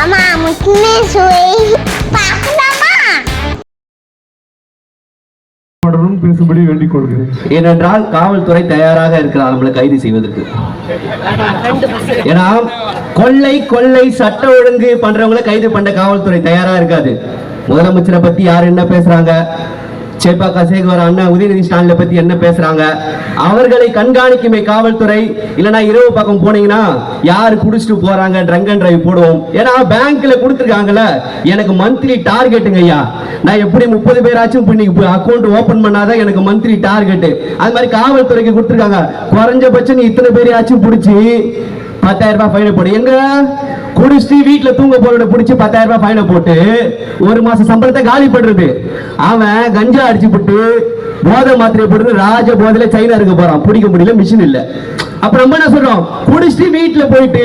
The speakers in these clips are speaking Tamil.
அம்மா முக்கியமே சுவை பார்க்கலாமா பேசும்படி வேண்டிக் கொள்கிறேன் ஏனென்றால் காவல்துறை தயாராக இருக்கிறார் நம்மளை கைது செய்வதற்கு. ஏன்னா கொள்ளை கொள்ளை சட்ட ஒழுங்கு பண்றவங்களை கைது பண்ண காவல்துறை தயாரா இருக்காது. முதலமைச்சரை பத்தி யார் என்ன பேசுறாங்க? சேப்பாக்கா சேகர் அண்ணா உதயநிதி ஸ்டாலினை பத்தி என்ன பேசுறாங்க? அவர்களை கண்காணிக்குமே காவல்துறை. இல்லனா இரவு பக்கம் போனீங்கன்னா யாரு குடிச்சிட்டு போறாங்க? ட்ரங்க் அண்ட் டிரைவ் போடுவோம். ஏன்னா பேங்க்ல கொடுத்துருக்காங்கல்ல. எனக்கு மந்த்லி டார்கெட்டுங்க ஐயா. நான் எப்படி முப்பது பேராச்சும் இன்னைக்கு அக்கௌண்ட் ஓபன் பண்ணாதான் எனக்கு மந்த்லி டார்கெட் அது மாதிரி காவல்துறைக்கு கொடுத்துருக்காங்க. குறைஞ்சபட்சம் நீ இத்தனை பேரையாச்சும் பிடிச்சி பத்தாயிரம் ரூபாய் ஃபைன் போடு. எங்க? குடிச்சிட்டு வீட்டுல தூங்க போறவனை பிடிச்சி பத்தாயிரம் ரூபாய் ஃபைனை போட்டு ஒரு மாசம் சம்பளத்தை காலி பண்றது. அவன் கஞ்சா அடிச்சு போட்டு போதை மாத்திரை போட்டு ராஜ போதையில சைனா இருக்க போறான். பிடிக்க முடியல மிஷின் இல்ல. அப்ப நம்ம என்ன சொல்றோம்? குடிச்சிட்டு வீட்டுல போயிட்டு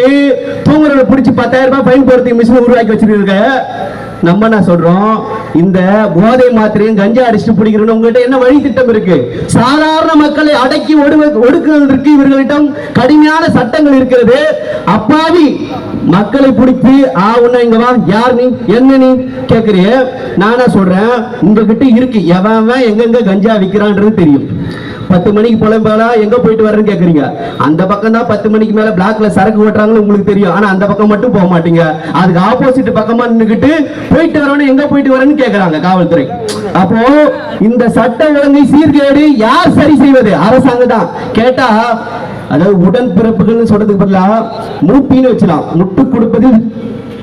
தூங்குறவனை பிடிச்சி பத்தாயிரம் ரூபாய் ஃபைன் போறதுக்கு மிஷின் உருவாக்கி வச்சிருக்க நம்ம என்ன சொல்றோம்? இந்த போதை மாத்திரையும் கஞ்சா அடிச்சுட்டு பிடிக்கிறோம் உங்ககிட்ட என்ன வழி திட்டம் இருக்கு? சாதாரண மக்களை அடக்கி ஒடு ஒடுக்குவதற்கு இவர்களிடம் கடுமையான சட்டங்கள் இருக்கிறது. அப்பாவி மக்களை பிடிச்சி ஆ உன்ன இங்க வா. யார் நீ? என்ன நீ? கேக்குறிய நானா சொல்றேன்? உங்ககிட்ட இருக்கு. எவன் எவன் எங்கெங்க கஞ்சா விக்கிறான்றது தெரியும். பத்து மணிக்கு புலம்பலா எங்க போயிட்டு வரேன்னு கேக்குறீங்க. அந்த பக்கம் தான் பத்து மணிக்கு மேல பிளாக்ல சரக்கு ஓட்டுறாங்கன்னு உங்களுக்கு தெரியும். ஆனா அந்த பக்கம் மட்டும் போக மாட்டீங்க. அதுக்கு ஆப்போசிட் பக்கமா நின்னுகிட்டு போயிட்டு வரணும் எங்க போயிட்டு வரேன்னு கேக்குறாங்க காவல்துறை. அப்போ இந்த சட்ட ஒழுங்கை சீர்கேடு யார் சரி செய்வது? அரசாங்கம் தான் கேட்டா அதாவது உடன் பிறப்புகள்னு சொல்றதுக்கு பதிலா மூப்பின்னு வச்சலாம் முட்டு கொடுப்பது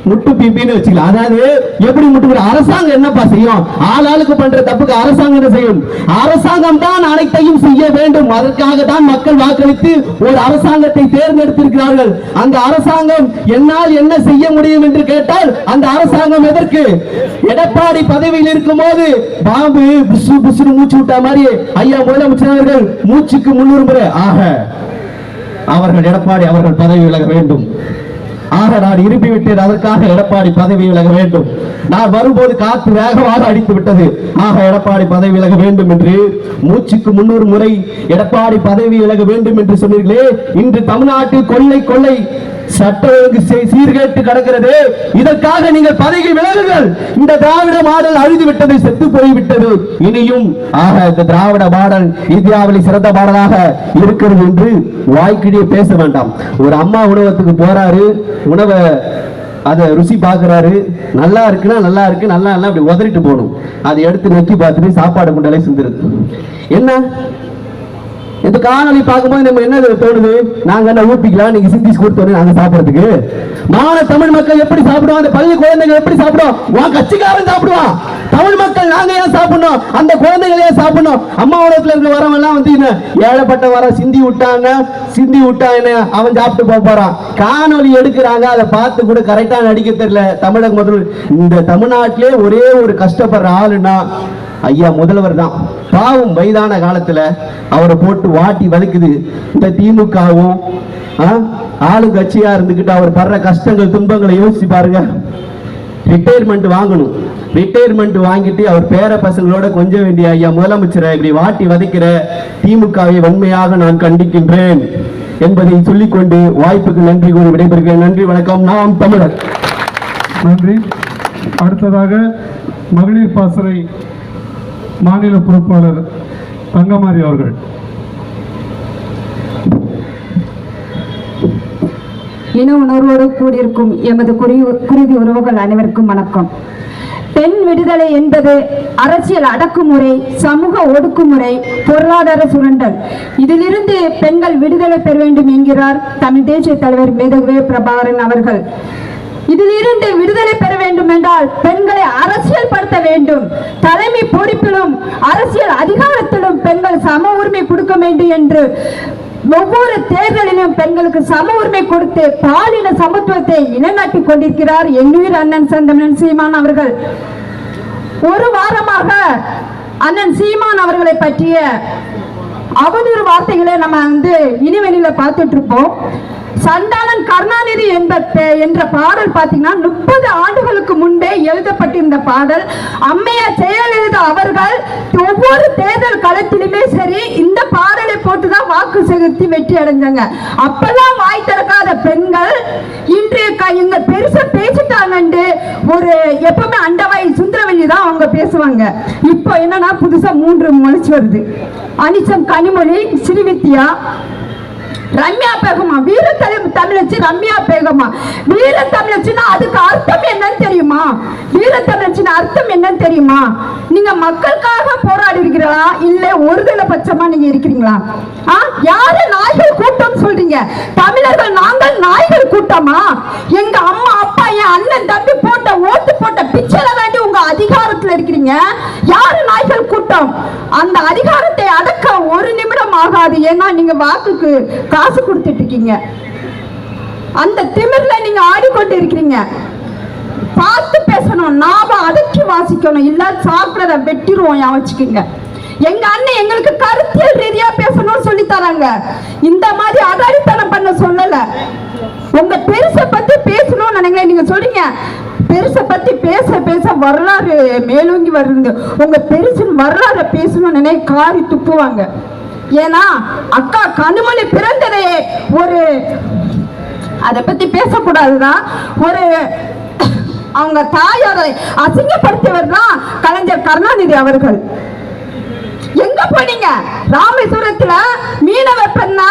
முட்டு பிபின்னு வச்சுக்கலாம். அதாவது எப்படி முட்டு அரசாங்கம் என்னப்பா செய்யும்? ஆள் ஆளுக்கு பண்ற தப்புக்கு அரசாங்கம் என்ன செய்யும்? அரசாங்கம் தான் அனைத்தையும் செய்ய வேண்டும். அதற்காக தான் மக்கள் வாக்களித்து ஒரு அரசாங்கத்தை தேர்ந்தெடுத்திருக்கிறார்கள். அந்த அரசாங்கம் என்னால் என்ன செய்ய முடியும் என்று கேட்டால் அந்த அரசாங்கம் எதற்கு? எடப்பாடி பதவியில் இருக்கும் போது பாம்பு புசு புசுன்னு மூச்சு விட்ட மாதிரி ஐயா முதலமைச்சர் அவர்கள் மூச்சுக்கு முன்னூறு முறை ஆக அவர்கள் எடப்பாடி அவர்கள் பதவி விலக வேண்டும். ஆக நான் இருப்பிவிட்டேன் அதற்காக எடப்பாடி பதவி விலக வேண்டும். நான் வரும்போது காத்து வேகமாக அடித்து விட்டது. ஆக எடப்பாடி பதவி விலக வேண்டும் என்று மூச்சுக்கு முன்னூறு முறை எடப்பாடி பதவி விலக வேண்டும் என்று சொன்னீர்களே. இன்று தமிழ்நாட்டில் கொள்ளை கொள்ளை. சட்ட ஒழுங்கு சீர்கேட்டு கிடக்கிறது. இதற்காக நீங்கள் பதவி விலகுங்கள். இந்த திராவிட மாடல் அழிந்து விட்டது செத்து போய்விட்டது இனியும் ஆக இந்த திராவிட மாடல் இந்தியாவில் சிறந்த மாடலாக இருக்கிறது என்று வாய்க்கிடையே பேச வேண்டாம். ஒரு அம்மா உணவத்துக்கு போறாரு உணவை அதை ருசி பார்க்குறாரு. நல்லா இருக்குன்னா நல்லா இருக்கு நல்லா இல்லை அப்படி உதறிட்டு போகணும். அதை எடுத்து நக்கி பார்த்துட்டு சாப்பாடு கொண்டாலே சிந்திருக்கு என்ன? இந்த காணொலி பார்க்கும்போது நம்ம என்ன தோணுது? நாங்க என்ன ஊப்பிக்கலாம் நீங்க சிந்திச்சு கொடுத்தோம் நாங்க சாப்பிடுறதுக்கு. மான தமிழ் மக்கள் எப்படி சாப்பிடுவோம் அந்த பள்ளி குழந்தைங்க எப்படி சாப்பிடுவோம் உன் கட்சிக்காரன் சாப்பிடுவான். தமிழ் மக்கள் நாங்க ஏன் சாப்பிடணும்? அந்த குழந்தைகள் ஏன் சாப்பிடணும்? அம்மா உலகத்துல இருக்க வரவன் எல்லாம் வந்து என்ன? ஏழப்பட்ட வர சிந்தி விட்டாங்க. சிந்தி விட்டான்னு அவன் சாப்பிட்டு போக போறான். காணொலி எடுக்கிறாங்க. அதை பார்த்து கூட கரெக்டா நடிக்க தெரியல தமிழக முதல்வர். இந்த தமிழ்நாட்டிலே ஒரே ஒரு கஷ்டப்படுற ஆளுன்னா ஐயா முதல்வர் தான். பாவம் வயதான காலத்துல அவரை போட்டு வாட்டி வலிக்குது. இந்த திமுகவும் ஆளுங்கட்சியா இருந்துகிட்டு அவர் படுற கஷ்டங்கள் துன்பங்களை யோசிச்சு பாருங்க. ரிட்டையர்மெண்ட் வாங்கணும். ரிட்டையர்மெண்ட் வாங்கிட்டு அவர் பேர பசங்களோட கொஞ்ச வேண்டிய ஐயா முதலமைச்சரை இப்படி வாட்டி வதைக்கிற திமுகவை வன்மையாக நான் கண்டிக்கின்றேன் என்பதை சொல்லிக்கொண்டு வாய்ப்புக்கு நன்றி கூறி விடைபெறுகிறேன். நன்றி வணக்கம். நாம் தமிழர். நன்றி. அடுத்ததாக மகளிர் பாசறை மாநில பொறுப்பாளர் தங்கமாரி அவர்கள். இன உணர்வோடு கூடியிருக்கும் எமது குருதி உறவுகள் அனைவருக்கும் வணக்கம். பெண் விடுதலை என்பது அரசியல் அடக்குமுறை சமூக ஒடுக்குமுறை பொருளாதார சுரண்டல். இதிலிருந்து பெண்கள் விடுதலை பெற வேண்டும் என்கிறார் தமிழ் தேசிய தலைவர் மேதகுவே பிரபாகரன் அவர்கள். இதிலிருந்து விடுதலை பெற வேண்டும் என்றால் பெண்களை அரசியல் படுத்த வேண்டும். தலைமை பொறுப்பிலும் அரசியல் அதிகாரத்திலும் பெண்கள் சம உரிமை கொடுக்க வேண்டும் என்று ஒவ்வொரு தேர்தலிலும் பெண்களுக்கு சம உரிமை கொடுத்து பாலின சமத்துவத்தை நிலைநாட்டிக் கொண்டிருக்கிறார் எண்ணுயிர் அண்ணன் சந்தமன் சீமான் அவர்கள். ஒரு வாரமாக அண்ணன் சீமான் அவர்களை பற்றிய அவதூறு வார்த்தைகளை நம்ம வந்து இனிவெளியில பார்த்துட்டு இருப்போம். சண்டாளன் கருணாநிதி என்ற என்ற பாடல் பார்த்தீங்கன்னா முப்பது ஆண்டுகளுக்கு முன்பே எழுதப்பட்டிருந்த பாடல். அம்மையார் ஜெயலலிதா அவர்கள் ஒவ்வொரு தேர்தல் களத்திலுமே சரி இந்த பாடலை போட்டுதான் வாக்கு செலுத்தி வெற்றி அடைஞ்சாங்க. அப்பதான் வாய் திறக்காத பெண்கள் இன்று க- பெருசா பேசிட்டாங்கண்டு. ஒரு எப்பவுமே அண்டவாய் சுந்தரவல்லி தான் அவங்க பேசுவாங்க. இப்போ என்னன்னா புதுசா மூன்று முளைச்சு வருது. அனிச்சம் கனிமொழி ஸ்ரீவித்யா ரம்யா பேகமா வீர தமிழச்சி ரம்யா பேகமா வீர தமிழச்சின்னா அதுக்கு அர்த்தம் என்னன்னு தெரியுமா? வீர தமிழச்சின் அர்த்தம் என்னன்னு தெரியுமா? நீங்க மக்களுக்காக போராடி இருக்கிறீங்களா இல்ல ஒருதலை பட்சமா நீங்க இருக்கிறீங்களா? யாரு நாய்கள் கூட்டம் சொல்றீங்க? தமிழர்கள் நாங்கள் நாய்கள் கூட்டமா? எங்க அம்மா அப்பா என் அண்ணன் தம்பி போட்ட ஓட்டு போட்ட பிச்சைல தான் உங்க அதிகாரத்துல இருக்கிறீங்க. யாரு நாய்கள் கூட்டம்? அந்த அதிகாரத்தை அடக்க ஒரு நிமிடம் ஆகாது. ஏன்னா நீங்க வாக்குக்கு காசு கொடுத்துட்டு இருக்கீங்க. அந்த திமிர்ல நீங்க ஆடிக்கொண்டு இருக்கிறீங்க. பார்த்து பேசணும். நாம அடக்கி வாசிக்கணும். இல்ல சாப்பிடறத வெட்டிடுவோம். ஞாபகம் எங்க அண்ணன் எங்களுக்கு கருத்தியல் ரீதியா பேசணும்னு சொல்லி தராங்க. இந்த மாதிரி அடாடித்தனம் பண்ண சொல்லல. உங்க பெருச பத்தி பேசணும்னு நினைக்கிறேன் நீங்க சொல்றீங்க பெருசை பத்தி பேச பேச வரலாறு மேலோங்கி வருது. உங்க பெருசின் வரலாறு பேசணும்னு நினை காரி துப்புவாங்க. ஏன்னா அக்கா கனிமொழி பிறந்ததே ஒரு அதை பத்தி பேசக்கூடாதுதான் ஒரு அவங்க தாயாரை அசிங்கப்படுத்தியவர் தான் கலைஞர் கருணாநிதி அவர்கள். எங்க போனீங்க? ராமேஸ்வரத்துல மீனவ பெண்ணா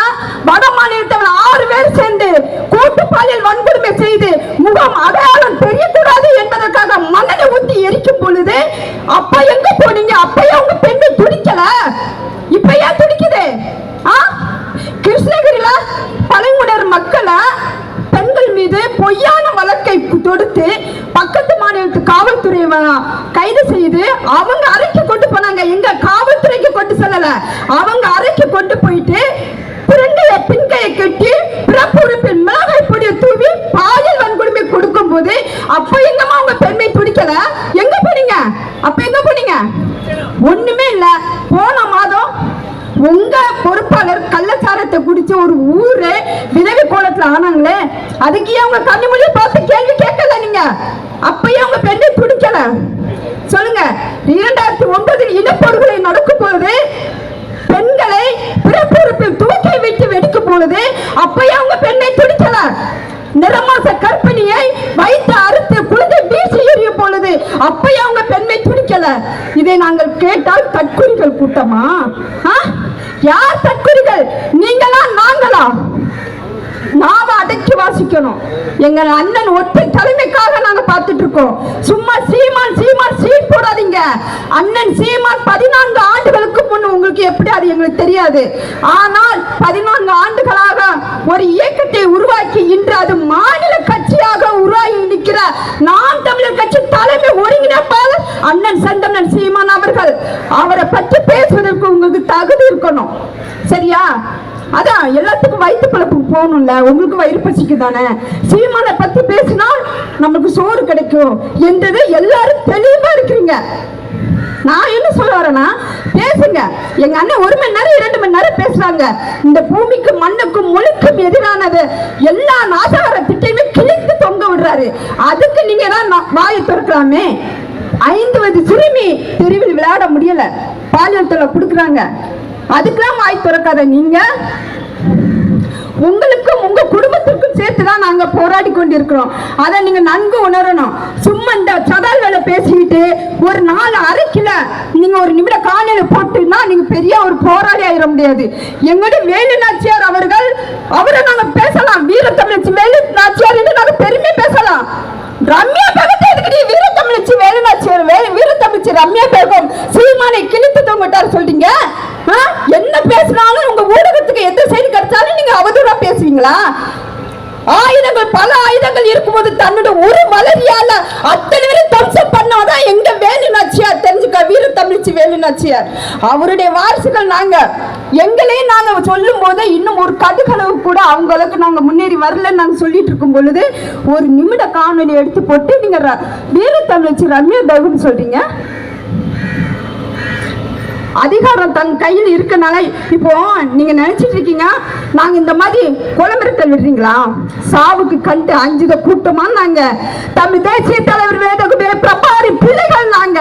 வட மாநிலத்தவன் ஆறு பேர் சேர்ந்து கூட்டு பாலியல் வன்கொடுமை செய்து முகம் அடையாளம் தெரியக்கூடாது என்பதற்காக மண்ணனை ஊத்தி எரிக்கும் பொழுது அப்ப எங்க போனீங்க? அப்பயே உங்க பெண்ணு துடிக்கல. இப்ப ஏன் துடிக்குது? கிருஷ்ணகிரியில பழங்குடியர் மக்களை பெண்கள் மீது பொய்யான வழக்கை தொடுத்து பக்கத்து மாநிலத்து காவல்துறை கைது செய்து அவங்க அறைக்கு கொண்டு போனாங்க. எங்க காவல் கொண்டு செல்லல. அவங்க அறைக்கு கொண்டு போயிட்டு பிறந்தைய பின்கையை கட்டி பிறப்பு உறுப்பின் மிளகாய் பொடியை தூவி பாலியல் வன்கொடுமை கொடுக்கும் போது அப்ப எங்கம்மா உங்க பெண்மை துடிக்கல? எங்க போனீங்க? அப்ப எங்க போனீங்க? ஒண்ணுமே இல்ல. போன மாதம் உங்க பொறுப்பாளர் கள்ளச்சாரத்தை குடிச்சு ஒரு ஊரு விதவி கோலத்துல ஆனாங்களே அதுக்கு அவங்க கண்ணு மொழியை பார்த்து கேள்வி கேட்கல நீங்க? அப்பயே அவங்க பெண்ணை பிடிக்கல சொல்லுங்க. இரண்டாயிரத்தி ஒன்பதில் இனப்படுகொலை நடக்கும் பொழுது பெண்களை பிறப்புறுப்பில் தூக்கி வைத்து வெடிக்கும் பொழுது அப்பயே அவங்க பெண்ணை துடித்தனர். நிறமாச கற்பிணியை வைத்து அறுத்து குழந்தை வீசி எறியும் பொழுது அப்பயே அவங்க பெண்ணை துடிக்கல. இதை நாங்கள் கேட்டால் தற்கொலைகள் கூட்டமா? ஆ? யார் தற்கொலைகள்? நீங்களா நாங்களா? நாம அடக்கி வாசிக்கணும். எங்க அண்ணன் ஒற்றை தலைமைக்காக நாங்க பார்த்துட்டு இருக்கோம் சும்மா சீமான் சீமான் சீட் போடாதீங்க. அண்ணன் சீமான் பதினான்கு ஆண்டுகளுக்கு முன் உங்களுக்கு எப்படி அது எங்களுக்கு தெரியாது. ஆனால் பதினான்கு ஆண்டுகளாக ஒரு இயக்கத்தை உருவாக்கி இன்று அது மாநில கட்சியாக உருவாகி நிற்கிற நாம் தமிழர் கட்சி தலைமை ஒருங்கிணைப்பாளர் அண்ணன் செந்தமன் சீமான் அவர்கள். அவரை பற்றி பேசுவதற்கு உங்களுக்கு தகுதி இருக்கணும். சரியா? அதான் எல்லாத்துக்கும் வயிற்று பழப்பு போகணும்ல. உங்களுக்கு வயிறு பசிக்கு தானே? சீமானை பத்தி பேசினா நமக்கு சோறு கிடைக்கும். என்றது எல்லாரும் தெளிவா இருக்கிறீங்க. நான் என்ன சொல்ல வரேன்னா பேசுங்க. எங்க அண்ணன் ஒரு மணி நேரம் இரண்டு மணி நேரம் பேசுறாங்க. இந்த பூமிக்கும் மண்ணுக்கும் மொழிக்கும் எதிரானது. எல்லா நாசகார திட்டமே கிழித்து தொங்க விடுறாரு. அதுக்கு நீங்க தான் நா- வாயை திறக்கலாமே. ஐந்து வயது சிறுமி தெருவில் விளையாட முடியல. பாலியல் தொலை கொடுக்குறாங்க. அதுக்கெல்லாம் வாய் திறக்காத நீங்க. உங்களுக்கும் உங்க குடும்பத்திற்கும் சேர்த்து தான் நாங்க போராடி கொண்டிருக்கிறோம். அதை நீங்க நன்கு உணரணும். சும்மா இந்த சதால் வேலை பேசிக்கிட்டு ஒரு நாலு அரைக்கில நீங்க ஒரு நிமிட காலையில போட்டுன்னா நீங்க பெரிய ஒரு போராளி ஆயிட முடியாது. எங்களுடைய வேலு நாச்சியார் அவர்கள் அவரை நாங்க பேசலாம். வீரத்தமிழச்சி வேலு நாச்சியார் என்று நாங்க பெருமை பேசலாம். ரம்யா பேகத்தை எதுக்கு நீ வீரத்தமிழச்சி வேலு நாச்சியார் வே வீரத்தமிழச்சி ரம்யா பேகம். சீமானை கிழித்து தொங்கிட்டார் சொல்றீங்க? என்ன பேசினாலும் உங்க ஊடகத்துக்கு எந்த செய்தி கிடைச்சாலும் நீங்க அவதூறா பேசுவீங்களா? ஆயுதங்கள் பல ஆயுதங்கள் இருக்கும்போது தன்னோட ஒரு மலரியால அத்தனை பேரும் தம்சம் பண்ணாதான் எங்க வேலு நாச்சியார் தெரிஞ்சுக்க வீர தமிழ்ச்சி வேலு நாச்சியார் அவருடைய வாரிசுகள் நாங்க. எங்களையும் நாங்க சொல்லும் போது இன்னும் ஒரு கடுகளவு கூட அவங்களுக்கு நாங்க முன்னேறி வரலன்னு நாங்க சொல்லிட்டு இருக்கும் பொழுது ஒரு நிமிட காணொலி எடுத்து போட்டு நீங்க ர- வீர தமிழ்ச்சி ரம்யா தேவன் சொல்றீங்க. அதிகாரம் தன் கையில் இருக்கனால இப்போ நீங்க நினைச்சிட்டு இருக்கீங்க நாங்க இந்த மாதிரி குளமிரட்டல் விடுறீங்களா சாவுக்கு கண்டு அஞ்சுத கூட்டமா நாங்க. தமிழ் தேசிய தலைவர் வேதகுபே பிரபாரி பிள்ளைகள் நாங்க.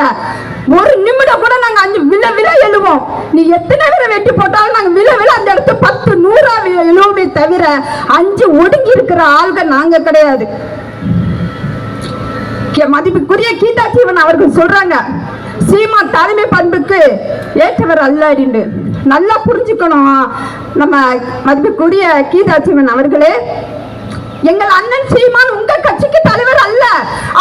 ஒரு நிமிடம் கூட நாங்க அஞ்சு வில வில எழுவோம். நீ எத்தனை பேரை வெட்டி போட்டாலும் நாங்க வில வில அந்த இடத்து பத்து நூறா எழுவோமே தவிர அஞ்சு ஒடுங்கி இருக்கிற ஆள்கள் நாங்க கிடையாது. மதிப்புக்குரிய கீதா சீவன் அவர்கள் சொல்றாங்க சீமான் தலைமை பண்புக்கு ஏற்றவர் அல்ல அப்படின்னு நல்லா புரிஞ்சுக்கணும். நம்ம மதிப்புக்குரிய கீதா சீமன் அவர்களே எங்கள் அண்ணன் சீமான் கட்சிக்கு தலைவர் அல்ல.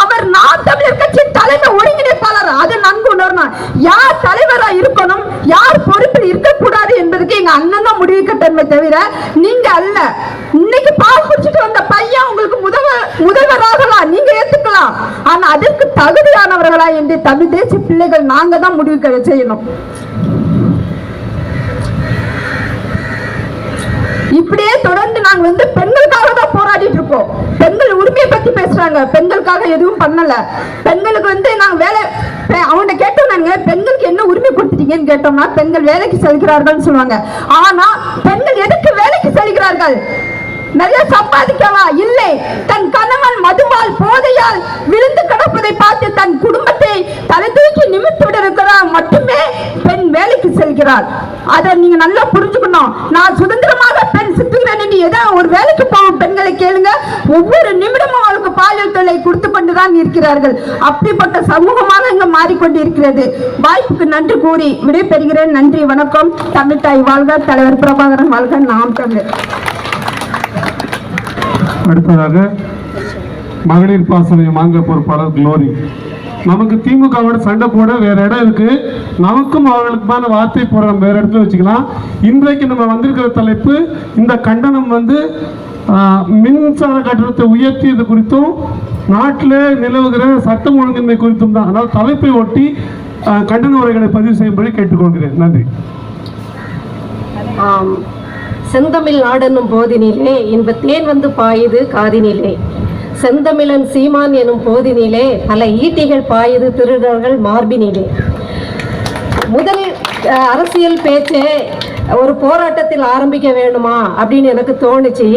அவர் நாம் தமிழர் கட்சி தலைமை ஒருங்கிணைப்பாளர். அது நன்கு உணரணும் யார் தலைவரா இருக்கணும் யார் பொறுப்பில் இருக்கக்கூடாது என்பதுக்கு எங்க அண்ணன் தான் முடிவுக்க தன்மை தவிர நீங்க அல்ல. இன்னைக்கு பால் குடிச்சிட்டு வந்த பையன் உங்களுக்கு முதல்வர் முதல்வராகலாம் நீங்க ஏத்துக்கலாம். ஆனா அதற்கு தகுதியானவர்களா என்று தமிழ் தேசிய பிள்ளைகள் நாங்க தான் முடிவு செய்யணும். இப்படியே தொடர்ந்து நாங்க வந்து பெண்களுக்காக தான் போராடிட்டு இருக்கோம் பெண்கள் உரிமையை பத்தி பேசுறாங்க. பெண்களுக்காக எதுவும் பண்ணல. பெண்களுக்கு வந்து நாங்க வேலை அவன்கிட்ட கேட்டோம் நாங்க பெண்களுக்கு என்ன உரிமை கொடுத்துட்டீங்கன்னு கேட்டோம்னா பெண்கள் வேலைக்கு செல்கிறார்கள் சொல்லுவாங்க. ஆனா பெண்கள் எதுக்கு வேலைக்கு செல்கிறார்கள்? நிறைய சம்பாதிக்கவா இல்லை தன் கணவன் மதுவால் போதையால் விழுந்து கிடப்பதை பார்த்து தன் குடும்பத்தை தலை தூக்கி நிமித்து விடுவதற்காக மட்டுமே பெண் வேலைக்கு செல்கிறாள். அதை நீங்க நல்லா புரிஞ்சுக்கணும். நான் சுதந்திரமாக பெண் சுற்றுகிறேன். நீ ஏதோ ஒரு வேலைக்கு போகும் பெண்களை கேளுங்க. ஒவ்வொரு நிமிடமும் அவளுக்கு பாலியல் தொல்லை கொடுத்து கொண்டுதான் இருக்கிறார்கள். அப்படிப்பட்ட சமூகமாக இங்க மாறிக்கொண்டு இருக்கிறது வாய்ப்புக்கு நன்றி கூறி விடைபெறுகிறேன். நன்றி வணக்கம். தமிழ் தாய் வாழ்க தலைவர் பிரபாகரன் வாழ்க. நாம் தமிழ் அடுத்ததாக மகளிர் பாசறை மாங்க பொறுப்பாளர் குளோரி நமக்கு திமுகவோட சண்டை போட வேற இடம் இருக்கு. நமக்கும் அவர்களுக்குமான வார்த்தை போட நம்ம வேற இடத்துல வச்சுக்கலாம். இன்றைக்கு நம்ம வந்திருக்கிற தலைப்பு இந்த கண்டனம் வந்து மின்சார கட்டணத்தை உயர்த்தியது குறித்தும் நாட்டில் நிலவுகிற சட்டம் ஒழுங்கின்மை குறித்தும் தான். அதாவது தலைப்பை ஒட்டி கண்டன உரைகளை பதிவு செய்யும்படி கேட்டுக்கொள்கிறேன். நன்றி. செந்தமிழ் நாடெனும் போதினிலே இன்ப தேன் வந்து பாயுது காதினிலே. செந்தமிழன் சீமான் எனும் போதினிலே பல ஈட்டிகள் பாயுது திருடர்கள் மார்பினிலே. முதல் அரசியல் பேச்சே ஒரு போராட்டத்தில் ஆரம்பிக்க வேணுமா அப்படின்னு எனக்கு தோணுச்சு.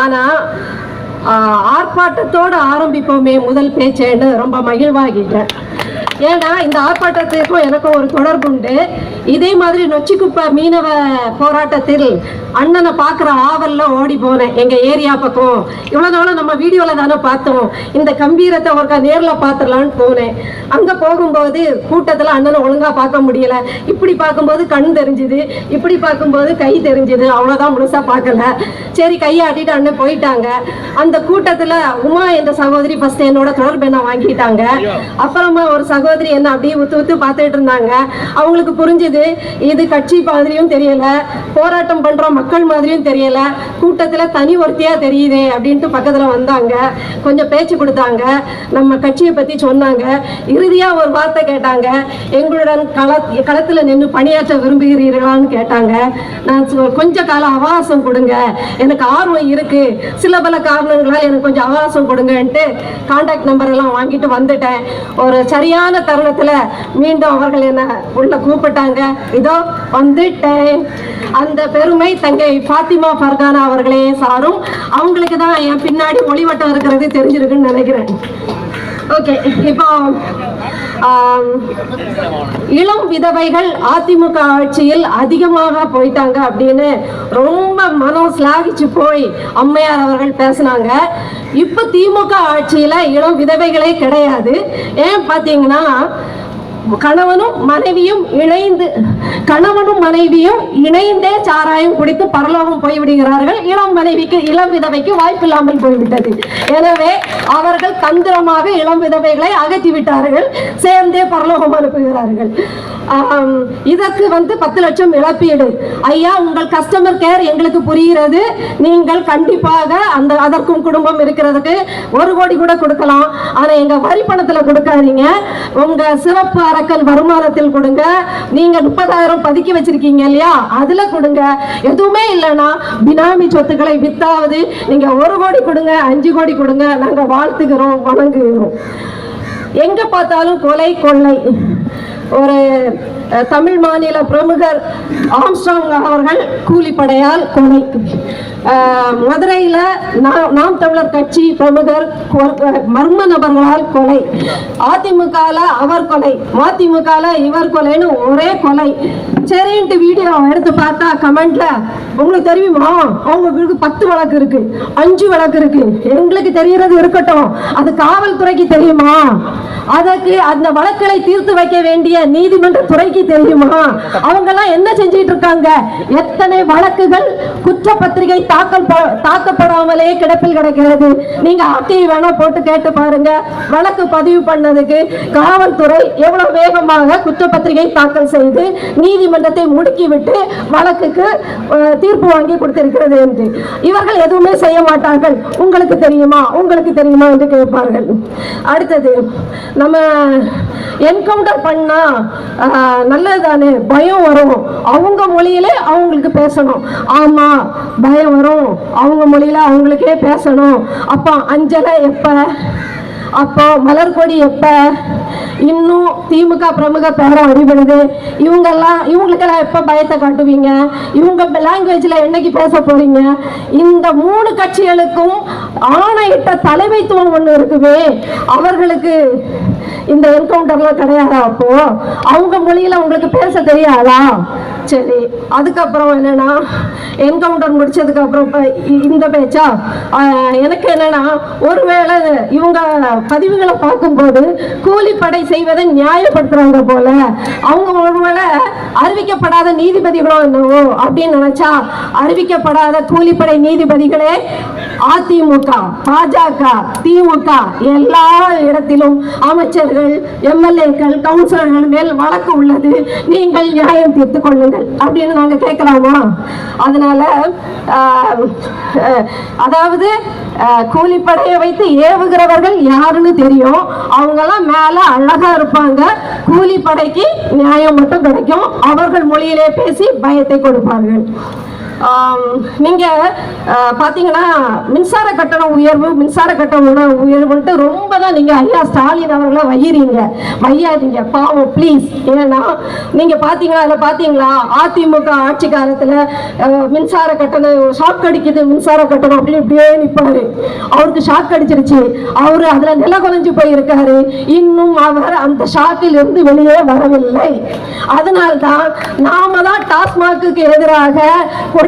ஆனால் ஆர்ப்பாட்டத்தோடு ஆரம்பிப்போமே முதல் பேச்சேன்னு ரொம்ப மகிழ்வாகிட்டேன். ஏன்னா இந்த ஆர்ப்பாட்டத்திற்கும் எனக்கும் ஒரு தொடர்பு உண்டு இதே மாதிரி நொச்சிக்குப்பை மீனவ போராட்டத்தில் அண்ணனை பார்க்குற ஆவல்ல ஓடி போனேன் எங்கள் ஏரியா பக்கம். இவ்வளோ நாளும் நம்ம வீடியோவில் தானே பார்த்தோம். இந்த கம்பீரத்தை ஒருக்கா நேரில் பார்த்துடலான்னு போனேன். அங்கே போகும்போது கூட்டத்தில் அண்ணனை ஒழுங்காக பார்க்க முடியல. இப்படி பார்க்கும்போது கண் தெரிஞ்சுது இப்படி பார்க்கும்போது கை தெரிஞ்சுது. அவ்வளோதான் முழுசாக பார்க்கல. சரி கையாட்டிட்டு அண்ணன் போயிட்டாங்க. அந்த கூட்டத்தில் உமா என்ற சகோதரி ஃபர்ஸ்ட் என்னோட தொடர்பு என்ன வாங்கிட்டாங்க. அப்புறமா ஒரு சகோதரி என்ன அப்படியே உத்து உத்து பார்த்துட்டு இருந்தாங்க. அவங்களுக்கு புரிஞ்சுது இது கட்சி மாதிரியும் தெரியல போராட்டம் பண்ற மக்கள் மாதிரியும் தெரியல கூட்டத்துல தனி ஒருத்தியா தெரியுதே அப்படின்ட்டு பக்கத்துல வந்தாங்க. கொஞ்சம் பேச்சு கொடுத்தாங்க. நம்ம கட்சியை பத்தி சொன்னாங்க. இறுதியா ஒரு வார்த்தை கேட்டாங்க. எங்களுடன் கள களத்துல நின்று பணியாற்ற விரும்புகிறீர்களான்னு கேட்டாங்க. நான் கொஞ்சம் கொஞ்ச கால அவகாசம் கொடுங்க. எனக்கு ஆர்வம் இருக்கு. சில பல காரணங்களால் எனக்கு கொஞ்சம் அவகாசம் கொடுங்கன்ட்டு காண்டாக்ட் நம்பர் எல்லாம் வாங்கிட்டு வந்துட்டேன். ஒரு சரியான தருணத்துல மீண்டும் அவர்கள் என்ன உள்ள கூப்பிட்டாங்க? இதோ வந்துட்டேன். அந்த பெருமை தங்கை ஃபாத்திமா ஃபர்கானா அவர்களே சாரும் அவங்களுக்கு தான் என் பின்னாடி ஒளிவட்டம் இருக்கிறது தெரிஞ்சிருக்குன்னு நினைக்கிறேன். ஓகே இப்போ um, இளம் விதவைகள் அதிமுக ஆட்சியில் அதிகமாக போயிட்டாங்க அப்படின்னு ரொம்ப மனம் சிலாகிச்சு போய் அம்மையார் அவர்கள் பேசினாங்க. இப்போ திமுக ஆட்சியில் இளம் விதவைகளே கிடையாது. ஏன் பார்த்தீங்கன்னா கணவனும் மனைவியும் இணைந்து கணவனும் மனைவியும் இணைந்தே சாராயம் குடித்து பரலோகம் போய்விடுகிறார்கள். இளம் மனைவிக்கு இளம் விதவைக்கு வாய்ப்பில்லாமல் போய்விட்டது. எனவே அவர்கள் தந்திரமாக இளம் விதவைகளை அகற்றி விட்டார்கள் சேர்ந்தே பரலோகம் அனுப்புகிறார்கள். இதற்கு வந்து பத்து லட்சம் இழப்பீடு. ஐயா உங்கள் கஸ்டமர் கேர் எங்களுக்கு புரிகிறது. நீங்கள் கண்டிப்பாக அந்த அதற்கும் குடும்பம் இருக்கிறதுக்கு ஒரு கோடி கூட கொடுக்கலாம். ஆனால் எங்கள் வரி பணத்தில் கொடுக்காதீங்க உங்கள் சிறப்பு அரக்கல் வருமானத்தில் கொடுங்க. நீங்க முப்பதாயிரம் பதுக்கி வச்சிருக்கீங்க இல்லையா? அதுல கொடுங்க. எதுவுமே இல்லைன்னா பினாமி சொத்துக்களை வித்தாவது நீங்க ஒரு கோடி கொடுங்க அஞ்சு கோடி கொடுங்க. நாங்க வாழ்த்துகிறோம் வணங்குகிறோம். எங்க பார்த்தாலும் கொலை கொள்ளை. ஒரு தமிழ் மாநில பிரமுகர் ஆம்ஸ்டாங் அவர்கள் கூலிப்படையால் கொலை. மதுரையில் நாம் நாம் தமிழர் கட்சி பிரமுகர் மர்ம நபர்களால் கொலை. அதிமுகவில் அவர் கொலை மதிமுகல இவர் கொலைன்னு ஒரே கொலை. சரின்ட்டு வீடியோ எடுத்து பார்த்தா கமெண்ட்ல உங்களுக்கு தெரியுமா? அவங்களுக்கு பத்து வழக்கு இருக்கு அஞ்சு வழக்கு இருக்கு. எங்களுக்கு தெரியறது இருக்கட்டும். அது காவல்துறைக்கு தெரியுமா? அதற்கு அந்த வழக்குகளை தீர்த்து வைக்க வேண்டிய நீதிமன்ற துறைக்கு தெரியுமா? அவங்க எல்லாம் என்ன செஞ்சிட்டு இருக்காங்க எத்தனை வழக்குகள் குற்றப்பத்திரிகை தாக்கல் தாக்கப்படாமலே கிடப்பில் கிடக்கிறது. நீங்க ஆர்டிஐ வேணா போட்டு கேட்டு பாருங்க. வழக்கு பதிவு பண்ணதுக்கு காவல்துறை எவ்வளவு வேகமாக குற்றப்பத்திரிகை தாக்கல் செய்து நீதிமன்றத்தை முடுக்கிவிட்டு வழக்குக்கு தீர்ப்பு வாங்கி கொடுத்திருக்கிறது என்று. இவர்கள் எதுவுமே செய்ய மாட்டார்கள். உங்களுக்கு தெரியுமா? உங்களுக்கு தெரியுமா என்று கேட்பார்கள். அடுத்தது நம்ம என்கவுண்டர் பண்ணா ஆஹ், நல்லதுதானே? பயம் வரும். அவங்க மொழியிலே அவங்களுக்கு பேசணும். ஆமா பயம் வரும். அவங்க மொழியில அவங்களுக்கே பேசணும். அப்போ அஞ்சலை எப்ப? அப்போ மலர்கொடி எப்ப? இன்னும் திமுக பிரமுக பேரம் அடிபடுது இவங்கெல்லாம் இவங்களுக்கெல்லாம் எப்ப பயத்தை காட்டுவீங்க? இவங்க லாங்குவேஜ்ல என்னைக்கு பேச போறீங்க? இந்த மூணு கட்சிகளுக்கும் ஆணையிட்ட தலைமைத்துவம் ஒண்ணு இருக்குமே. அவர்களுக்கு இந்த என்கவுண்டர்லாம் கிடையாதா அப்போ? அவங்க மொழியில உங்களுக்கு பேச தெரியாதா? சரி அதுக்கப்புறம் என்னன்னா என்கவுண்டர் முடிச்சதுக்கு அப்புறம் இ- இந்த பேச்சா? எனக்கு என்னன்னா ஒருவேளை இவங்க பதிவுகளை பார்க்கும்போது கூலிப்படை செய்வதை நியாயப்படுத்துறாங்க போல. அவங்க ஒருவேளை அறிவிக்கப்படாத நீதிபதிகளோ என்னவோ அப்படின்னு நினைச்சா அறிவிக்கப்படாத கூலிப்படை நீதிபதிகளே அதிமுக பாஜக திமுக எல்லா இடத்திலும் அமைச்சர்கள் எம்எல்ஏக்கள் கவுன்சிலர்கள் மேல் வழக்கு உள்ளது. நீங்கள் நியாயம் தீர்த்து கொள்ளுங்கள் அப்படின்னு நாங்க கேட்கலாமா? அதனால ஆஹ், அதாவது கூலிப்படையை வைத்து ஏவுகிறவர்கள் யாருன்னு தெரியும். அவங்கெல்லாம் மேல அழகா இருப்பாங்க. கூலிப்படைக்கு நியாயம் மட்டும் கிடைக்கும். அவர்கள் மொழியிலே பேசி பயத்தை கொடுப்பார்கள். நீங்கள் நீங்க பாத்தீங்கன்னா மின்சார கட்டண உயர்வு மின்சார கட்டண உயர்வுன்ட்டு ரொம்ப தான் நீங்க ஐயா ஸ்டாலின் அவர்களை வையிறீங்க. வையாதீங்க பாவம் ப்ளீஸ் ஏன்னா நீங்க பார்த்தீங்கன்னா அதில் பாத்தீங்களா அதிமுக ஆட்சி காலத்துல மின்சார கட்டணம் ஷாக் அடிக்குது மின்சார கட்டணம் அப்படின்னு இப்படியே நிற்பாரு அவருக்கு ஷாக் அடிச்சிருச்சு. அவரு அதுல நில குலைஞ்சு போயிருக்காரு. இன்னும் அவர் அந்த ஷாக்கில் இருந்து வெளியே வரவில்லை. அதனால்தான் நாம தான் டாஸ்மாக்கு எதிராக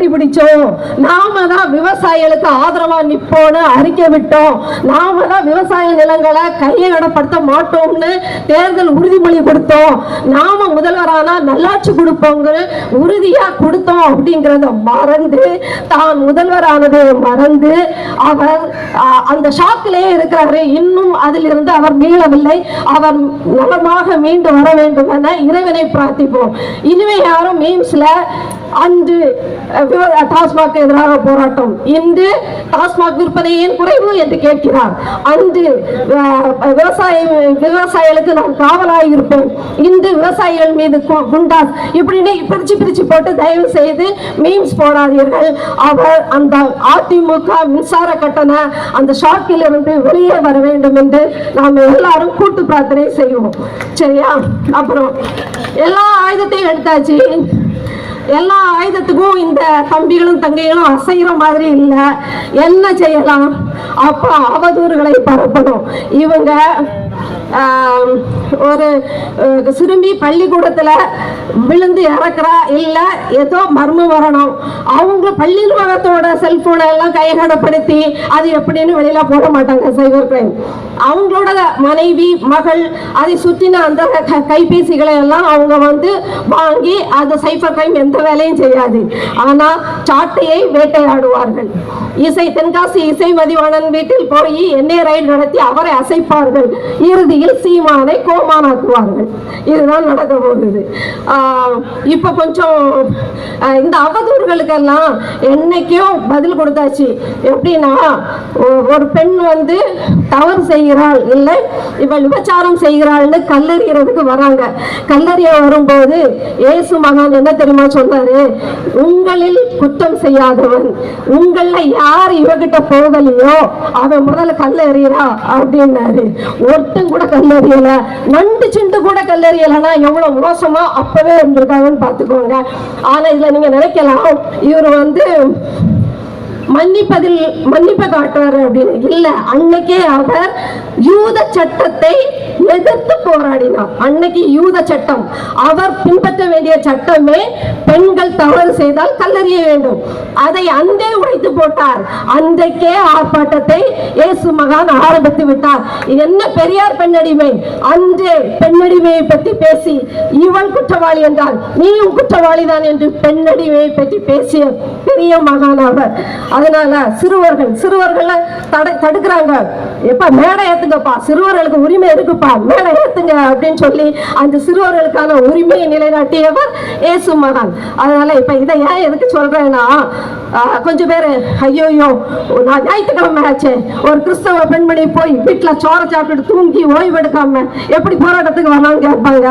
கொடி பிடிச்சோம். நாம தான் விவசாயிகளுக்கு ஆதரவா நிப்போம்னு அறிக்கை விட்டோம். நாம தான் விவசாய நிலங்களை கையகடப்படுத்த மாட்டோம்னு தேர்தல் உறுதிமொழி கொடுத்தோம். நாம முதல்வரானா நல்லாட்சி கொடுப்போங்கிற உறுதியா கொடுத்தோம் அப்படிங்கிறத மறந்து தான் முதல்வரானதை மறந்து அவர் அந்த ஷாக்கிலே இருக்கிறாரு. இன்னும் அதிலிருந்து அவர் மீளவில்லை. அவர் நலமாக மீண்டு வர வேண்டும் என இறைவனை பிரார்த்திப்போம். இனிமே யாரும் மீம்ஸ்ல அன்று டாஸ்மாக் எதிராக போராட்டம். இன்று டாஸ்மாக் விற்பனை ஏன் குறைவு என்று கேட்கிறார். அன்று விவசாய விவசாயிகளுக்கு நான் காவலாக இருப்பேன் இன்று விவசாயிகள் மீது கு- குண்டாஸ். இப்படின்னு பிரிச்சு பிரிச்சு போட்டு தயவு செய்து மீம்ஸ் போடாதீர்கள். அவர் அந்த அதிமுக மின்சார கட்டண அந்த ஷாக்கில் இருந்து வெளியே வர வேண்டும் என்று நாம் எல்லாரும் கூட்டு பிரார்த்தனை செய்வோம். சரியா? அப்புறம் எல்லா ஆயுதத்தையும் எடுத்தாச்சு. எல்லா ஆயுதத்துக்கும் இந்த தம்பிகளும் தங்கைகளும் அசைகிற மாதிரி இல்லை. என்ன செய்யலாம்? அப்போ அவதூறுகளை பரப்பணும். இவங்க ஒரு சிறுமி பள்ளிக்கூடத்தில் விழுந்து இறக்குறா இல்லை ஏதோ மர்ம வரணும். அவங்க பள்ளி நிர்வாகத்தோட செல்போனை எல்லாம் கையகடப்படுத்தி அது எப்படின்னு வெளியில போட மாட்டாங்க சைபர் கிரைம் அவங்களோட மனைவி மகள் அதை சுற்றின அந்த க- கைபேசிகளை எல்லாம் அவங்க வந்து வாங்கி அந்த சைபர் கிரைம் எந்த வேலையும் செய்யாது. ஆனால் சாட்டையை வேட்டையாடுவார்கள். இசை தென்காசி இசை மதிவாணன் வீட்டில் போய் எண்ணெய் ரயில் நடத்தி அவரை அசைப்பார்கள். இறுதி இறுதியில் சீமானை கோமானாக்குவார்கள். இதுதான் நடக்க போகுது. இப்போ இப்ப கொஞ்சம் இந்த அவதூறுகளுக்கெல்லாம் என்னைக்கோ பதில் கொடுத்தாச்சு. எப்படின்னா ஒரு பெண் வந்து தவறு செய்கிறாள் இல்லை இவள் விபச்சாரம் செய்கிறாள்னு கல்லறிகிறதுக்கு வராங்க. கல்லறிய வரும்போது இயேசு மகான் என்ன தெரியுமா சொன்னாரு உங்களில் குற்றம் செய்யாதவன். உங்கள யார் இவகிட்ட போகலையோ அவன் முதல்ல கல்ல எறியறா அப்படின்னாரு. ஒருத்தன் கூட கல் எறியல நண்டு சிண்டு கூட கல் எறியலைன்னா எவ்வளவு மோசமா அப்பவே இருந்திருக்காங்கன்னு பாத்துக்கோங்க ஆனா இதுல நீங்க நினைக்கலாம் இவர் வந்து மன்னிப்பதில் மன்னிப்பை காட்டுவார் அப்படின்னு. இல்ல அன்னைக்கே அவர் யூத சட்டத்தை எதிர்த்து போராடினார். அன்னைக்கு யூத சட்டம். அவர் பின்பற்ற வேண்டிய சட்டமே பெண்கள் தவறு செய்தால் கல்லறிய வேண்டும். அதை அன்றே உடைத்து போட்டார். அன்றைக்கே ஆர்ப்பாட்டத்தை இயேசு மகான் ஆரம்பித்து விட்டார். என்ன பெரியார் பெண்ணடிமை? அன்றே பெண்ணடிமையை பற்றி பேசி இவள் குற்றவாளி என்றால் நீயும் குற்றவாளிதான் என்று பெண்ணடிமையை பற்றி பேசிய பெரிய மகான் அவர். அதனால சிறுவர்கள் சிறுவர்களை தடை தடுக்கிறாங்க. எப்ப மேடை ஏத்துங்கப்பா. சிறுவர்களுக்கு உரிமை இருக்குப்பா மேடை ஏத்துங்க அப்படின்னு சொல்லி அந்த சிறுவர்களுக்கான உரிமையை நிலைநாட்டியவர் இயேசு மகான். அதனால இப்ப இதை ஏன் எதுக்கு சொல்றேன்னா கொஞ்சம் பேர் ஐயோயோ நான் ஞாயிற்றுக்கிழமை ஆச்சே. ஒரு கிறிஸ்தவ பெண்மணி போய் வீட்டுல சோற சாப்பிட்டுட்டு தூங்கி ஓய்வு எடுக்காம எப்படி போராட்டத்துக்கு வரலாம்னு கேட்பாங்க.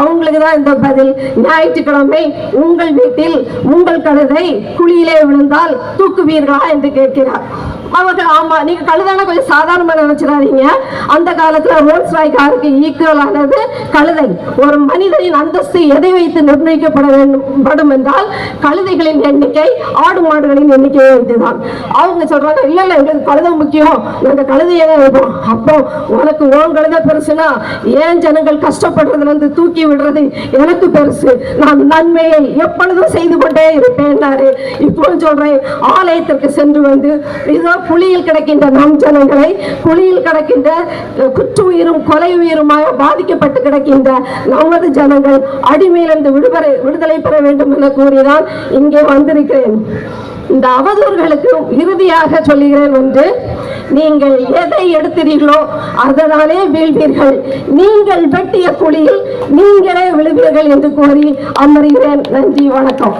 அவங்களுக்கு தான் இந்த பதில். ஞாயிற்றுக்கிழமை உங்கள் வீட்டில் உங்கள் கழுதை குழியிலே விழுந்தால் தூக்குவீர்களா என்று கேட்கிறார். அவர்கள் ஆமா நீங்க கழுதான கொஞ்சம் சாதாரணமா நினைச்சிடாதீங்க. அந்த காலத்துல ரோல்ஸ் ராய் காருக்கு ஈக்குவலானது கழுதை. ஒரு மனிதனின் அந்தஸ்து எதை வைத்து நிர்ணயிக்கப்பட வேண்டும்? படும் என்றால் கழுதைகளின் எண்ணிக்கை ஆடு மாடுகளின் எண்ணிக்கையை வைத்துதான். அவங்க சொல்றாங்க இல்ல இல்ல எங்களுக்கு கழுதை முக்கியம். நாங்க கழுதையே தான் வைப்போம். அப்போ உனக்கு ஓன் கழுதை பெருசுனா ஏன் ஜனங்கள் கஷ்டப்படுறதுல இருந்து தூக்கி விடுறது எனக்கு பெருசு? நான் நன்மையை எப்பொழுதும் செய்து கொண்டே இருப்பேன் இப்போ சொல்றேன் ஆலயத்திற்கு சென்று வந்து இதோ புலியில் கிடைக்கின்ற நம் குழியில் கிடக்கின்ற அஹ், குற்றுயிரும் கொலை உயிருமாக பாதிக்கப்பட்டு கிடக்கின்ற நமது ஜனங்கள் அடிமையிலிருந்து விடுதலை விடுதலை பெற வேண்டும் என கூறிதான் இங்கே வந்திருக்கிறேன். இந்த அவதூறுகளுக்கு இறுதியாக சொல்லுகிறேன் ஒன்று நீங்கள் எதை எடுத்தீர்களோ அதனாலே வீழ்வீர்கள். நீங்கள் வெட்டிய குழியில் நீங்களே விழுவீர்கள் என்று கூறி அமர்கிறேன். நன்றி வணக்கம்.